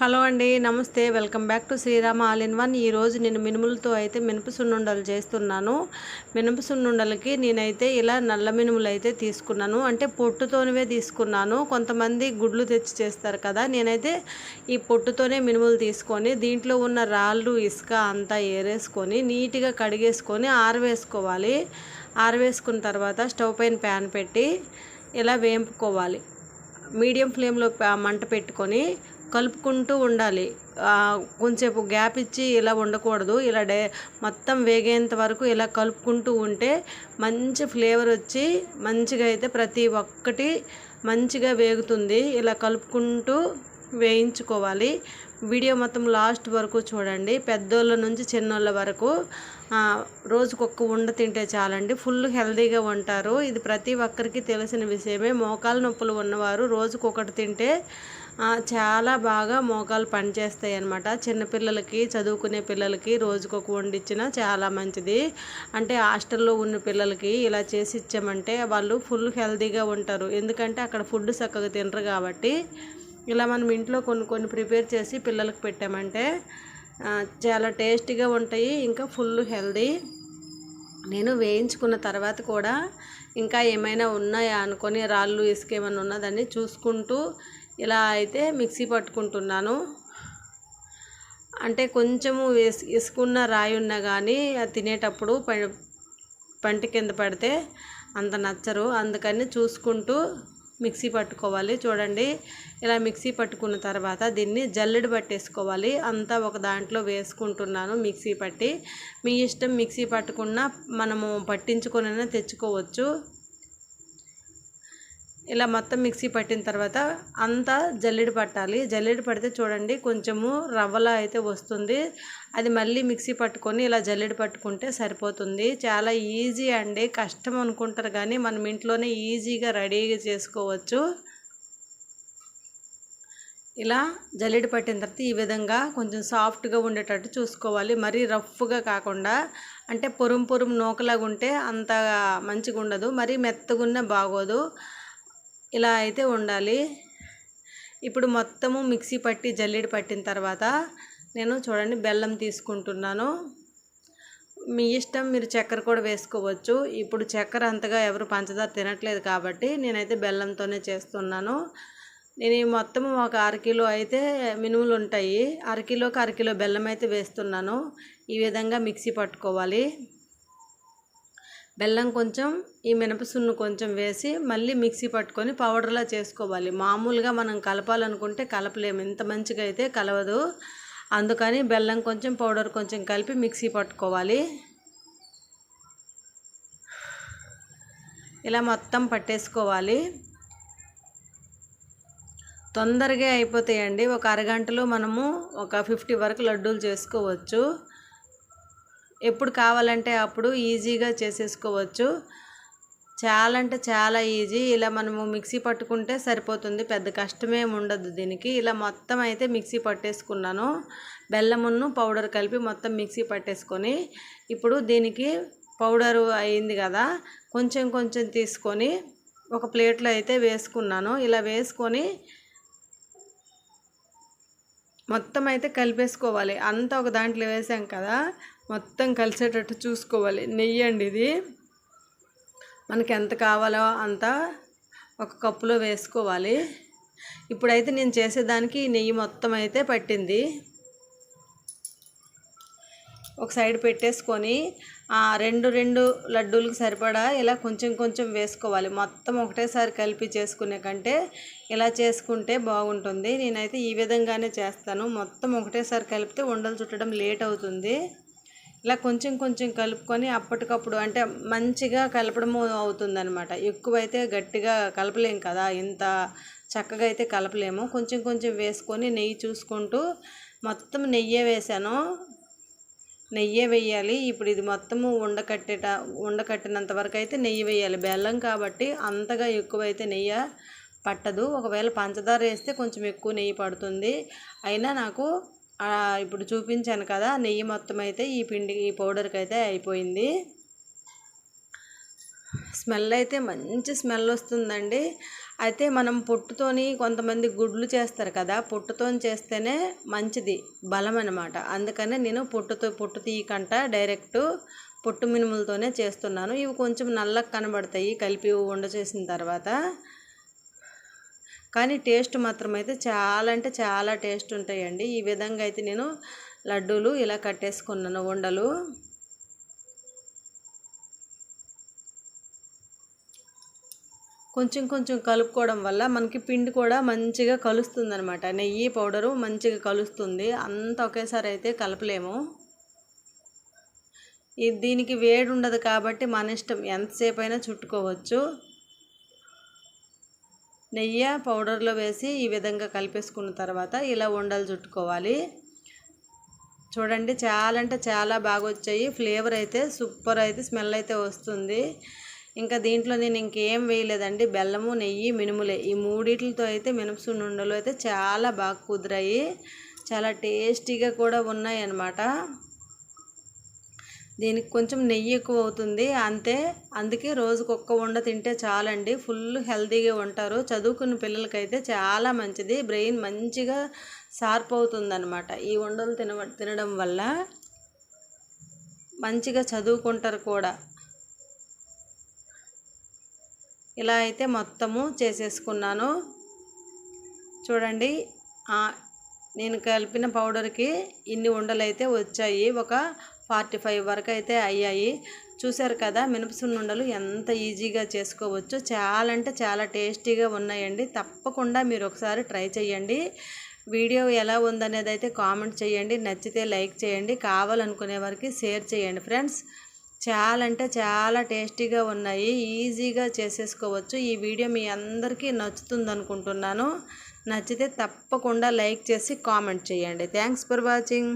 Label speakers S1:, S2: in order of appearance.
S1: Hello అండి నమస్తే. Welcome back to Srirama all in one. ఈరోజు నేను మినుములతో అయితే మినప సున్నుండలు చేస్తున్నాను. మినప సున్నుండలకి నేనైతే ఇలా నల్ల మినుములు అయితే తీసుకున్నాను. అంటే పొట్టుతోనే తీసుకున్నాను. కొంతమంది గుడ్లు తెచ్చి చేస్తారు కదా నేనైతే ఈ పొట్టుతోనే మినుములు తీసుకొని దీంట్లో ఉన్న రాళ్ళు ఇసుక అంతా ఏరేసుకొని నీట్గా కడిగేసుకొని ఆరవేసుకోవాలి. ఆరవేసుకున్న తర్వాత స్టవ్ పైన ప్యాన్ పెట్టి ఇలా వేంపుకోవాలి. మీడియం ఫ్లేమ్లో మంట పెట్టుకొని కలుపుకుంటూ ఉండాలి. కొంచెంసేపు గ్యాప్ ఇచ్చి ఇలా ఉండకూడదు. ఇలా డే మొత్తం వేగేంత వరకు ఇలా కలుపుకుంటూ ఉంటే మంచి ఫ్లేవర్ వచ్చి మంచిగా అయితే ప్రతి ఒక్కటి మంచిగా వేగుతుంది. ఇలా కలుపుకుంటూ వేయించుకోవాలి. వీడియో మొత్తం లాస్ట్ వరకు చూడండి. పెద్దోళ్ళ నుంచి చిన్నోళ్ళ వరకు రోజుకొక్క ఉండ తింటే చాలండి. ఫుల్ హెల్దీగా ఉంటారు. ఇది ప్రతి ఒక్కరికి తెలిసిన విషయమే. మోకాలు నొప్పులు ఉన్నవారు రోజుకొకటి తింటే చాలా బాగా మోకాలు పనిచేస్తాయి అనమాట చిన్నపిల్లలకి చదువుకునే పిల్లలకి రోజుకొక వండిచ్చినా చాలా మంచిది. అంటే హాస్టల్లో ఉన్న పిల్లలకి ఇలా చేసి ఇచ్చామంటే వాళ్ళు ఫుల్ హెల్తీగా ఉంటారు. ఎందుకంటే అక్కడ ఫుడ్ చక్కగా తినరు కాబట్టి ఇలా మనం ఇంట్లో కొన్ని కొన్ని ప్రిపేర్ చేసి పిల్లలకు పెట్టామంటే చాలా టేస్టీగా ఉంటాయి ఇంకా ఫుల్ హెల్దీ నేను వేయించుకున్న తర్వాత కూడా ఇంకా ఏమైనా ఉన్నాయా అనుకొని రాళ్ళు ఇసుక ఏమైనా ఉన్నదని చూసుకుంటూ ఇలా అయితే మిక్సీ పట్టుకుంటున్నాను. అంటే కొంచెము వేసి ఇసుకున్న రాయి ఉన్నా కానీ అది తినేటప్పుడు ప- పంట కింద పడితే అంత నచ్చరు. అందుకని చూసుకుంటూ మిక్సీ పట్టుకోవాలి. చూడండి ఇలా మిక్సీ పట్టుకున్న తర్వాత దీన్ని జల్లెడు పట్టేసుకోవాలి. అంతా ఒక దాంట్లో వేసుకుంటున్నాను మిక్సీ పట్టి. మీ ఇష్టం మిక్సీ పట్టుకున్నా మనము పట్టించుకొనైనా తెచ్చుకోవచ్చు. ఇలా మొత్తం మిక్సీ పట్టిన తర్వాత అంతా జల్లెడ పట్టాలి. జల్లెడ పడితే చూడండి కొంచెము రవ్వలా అయితే వస్తుంది. అది మళ్ళీ మిక్సీ పట్టుకొని ఇలా జల్లెడ పట్టుకుంటే సరిపోతుంది. చాలా ఈజీ అండి. కష్టం అనుకుంటారు కానీ మనం ఇంట్లోనే ఈజీగా రెడీగా చేసుకోవచ్చు. ఇలా జల్లెడ పట్టిన తర్వాత ఈ విధంగా కొంచెం సాఫ్ట్గా ఉండేటట్టు చూసుకోవాలి. మరీ రఫ్గా కాకుండా అంటే పొరుం పొరుం నూకలాగా ఉంటే అంత మంచిగా ఉండదు మరీ మెత్తగా ఉన్న బాగోదు. ఇలా అయితే ఉండాలి. ఇప్పుడు మొత్తము మిక్సీ పట్టి జల్లెడ పట్టిన తర్వాత నేను చూడండి బెల్లం తీసుకుంటున్నాను. మీ ఇష్టం మీరు చక్కెర కూడా వేసుకోవచ్చు. ఇప్పుడు చక్కెర అంతగా ఎవరు పంచదార తినట్లేదు కాబట్టి నేనైతే బెల్లంతోనే చేస్తున్నాను. నేను మొత్తం ఒక అరకిలో అయితే మినుములు ఉంటాయి. అరకిలోకి అరకిలో బెల్లం అయితే వేస్తున్నాను. ఈ విధంగా మిక్సీ పట్టుకోవాలి. బెల్లం కొంచెం ఈ మినపసున్ను కొంచెం వేసి మళ్ళీ మిక్సీ పట్టుకొని పౌడర్లా చేసుకోవాలి. మామూలుగా మనం కలపాలనుకుంటే కలపలేము. ఇంత మంచిగా అయితే కలవదు. అందుకని బెల్లం కొంచెం పౌడర్ కొంచెం కలిపి మిక్సీ పట్టుకోవాలి. ఇలా మొత్తం పట్టేసుకోవాలి. తొందరగా అయిపోతాయండి. ఒక అరగంటలో మనము ఒక ఫిఫ్టీ వరకు లడ్డూలు చేసుకోవచ్చు. ఎప్పుడు కావాలంటే అప్పుడు ఈజీగా చేసేసుకోవచ్చు. చాలా అంటే చాలా ఈజీ. ఇలా మనము మిక్సీ పట్టుకుంటే సరిపోతుంది. పెద్ద కష్టమేం ఉండదు దీనికి. ఇలా మొత్తం అయితే మిక్సీ పట్టేసుకున్నాను. బెల్లమును పౌడర్ కలిపి మొత్తం మిక్సీ పట్టేసుకొని ఇప్పుడు దీనికి పౌడరు అయింది కదా కొంచెం కొంచెం తీసుకొని ఒక ప్లేట్లో అయితే వేసుకున్నాను. ఇలా వేసుకొని మొత్తం అయితే కలిపేసుకోవాలి. అంతా ఒక దాంట్లో వేసాం కదా మొత్తం కలిసేటట్టు చూసుకోవాలి. నెయ్యి అండి ఇది. మనకి ఎంత కావాలో అంత ఒక కప్పులో వేసుకోవాలి. ఇప్పుడైతే నేను చేసేదానికి నెయ్యి మొత్తం అయితే పట్టింది. ఒక సైడ్ పెట్టేసుకొని రెండు రెండు లడ్డూలకు సరిపడా ఇలా కొంచెం కొంచెం వేసుకోవాలి. మొత్తం ఒకటేసారి కలిపి చేసుకునే కంటే ఇలా చేసుకుంటే బాగుంటుంది. నేనైతే ఈ విధంగానే చేస్తాను. మొత్తం ఒకటేసారి కలిపితే ఉండలు చుట్టడం లేట్ అవుతుంది. ఇలా కొంచెం కొంచెం కలుపుకొని అప్పటికప్పుడు అంటే మంచిగా కలపడము అవుతుందనమాట ఎక్కువైతే గట్టిగా కలపలేం కదా ఇంత చక్కగా అయితే కలపలేము. కొంచెం కొంచెం వేసుకొని నెయ్యి చూసుకుంటూ మొత్తం నెయ్యే వేసాను. నెయ్యే వేయాలి. ఇప్పుడు ఇది మొత్తము ఉండకట్టేట ఉండకట్టినంత వరకు అయితే నెయ్యి వేయాలి. బెల్లం కాబట్టి అంతగా ఎక్కువైతే నెయ్యి పట్టదు. ఒకవేళ పంచదార వేస్తే కొంచెం ఎక్కువ నెయ్యి పడుతుంది. అయినా నాకు ఇప్పుడు చూపించాను కదా నెయ్యి మొత్తం అయితే ఈ పిండి ఈ పౌడర్కి అయితే అయిపోయింది. స్మెల్ అయితే మంచి స్మెల్ వస్తుందండి. అయితే మనం పొట్టుతోని కొంతమంది గుడ్లు చేస్తారు కదా పొట్టుతో చేస్తేనే మంచిది బలం అనమాట అందుకనే నేను పొట్టుతో పొట్టు తీయకంట డైరెక్ట్ పొట్టు మినుములతోనే చేస్తున్నాను. ఇవి కొంచెం నల్లగా కనబడతాయి కలిపి వండ చేసిన తర్వాత. కానీ టేస్ట్ మాత్రం అయితే చాలా అంటే చాలా టేస్ట్ ఉంటాయండి. ఈ విధంగా అయితే నేను లడ్డూలు ఇలా కట్టేసుకున్నాను ఉండలు. కొంచెం కొంచెం కలుపుకోవడం వల్ల మనకి పిండి కూడా మంచిగా కలుస్తుంది అనమాట నెయ్యి పౌడరు మంచిగా కలుస్తుంది. అంత ఒకేసారి అయితే కలపలేము. దీనికి వేడి ఉండదు కాబట్టి మన ఇష్టం. ఎంతసేపు అయినా చుట్టుకోవచ్చు. నెయ్యి పౌడర్లో వేసి ఈ విధంగా కలిపేసుకున్న తర్వాత ఇలా ఉండలు చుట్టుకోవాలి. చూడండి చాలా అంటే చాలా బాగా వచ్చాయి ఫ్లేవర్ అయితే సూపర్ అయితే స్మెల్ అయితే వస్తుంది. ఇంకా దీంట్లో నేను ఇంకేం వేయలేదండి. బెల్లము నెయ్యి మినుములే. ఈ మూడిట్లతో అయితే మినపసుండుండలు అయితే చాలా బాగా కుదిరాయి. చాలా టేస్టీగా కూడా ఉన్నాయి అన్నమాట దీనికి కొంచెం నెయ్యి ఎక్కువ అవుతుంది అంతే అందుకే రోజుకు ఒక్క వండ తింటే చాలండి. ఫుల్ హెల్తీగా ఉంటారు చదువుకున్న పిల్లలకైతే చాలా మంచిది. బ్రెయిన్ మంచిగా షార్ప్ అవుతుందన్నమాట. ఈ వండలు తిన తినడం వల్ల మంచిగా చదువుకుంటారు కూడా. ఇలా అయితే మొత్తము చేసేసుకున్నాను. చూడండి నేను కలిపిన పౌడర్కి ఇన్ని ఉండలు అయితే వచ్చాయి. ఒక ఫార్టీ ఫైవ్ వరకు అయితే అయ్యాయి. చూశారు కదా మినపసున్నుండలు ఎంత ఈజీగా చేసుకోవచ్చు. చాలా అంటే చాలా టేస్టీగా ఉన్నాయండి. తప్పకుండా మీరు ఒకసారి ట్రై చేయండి వీడియో ఎలా ఉందనేది అయితే కామెంట్ చేయండి నచ్చితే లైక్ చేయండి కావాలనుకునే వారికి షేర్ చేయండి ఫ్రెండ్స్. చాలా అంటే చాలా టేస్టీగా ఉన్నాయి. ఈజీగా చేసేసుకోవచ్చు. ఈ వీడియో మీ అందరికీ నచ్చుతుంది అనుకుంటున్నాను నచ్చితే తప్పకుండా లైక్ చేసి కామెంట్ చేయండి థ్యాంక్స్ ఫర్ వాచింగ్.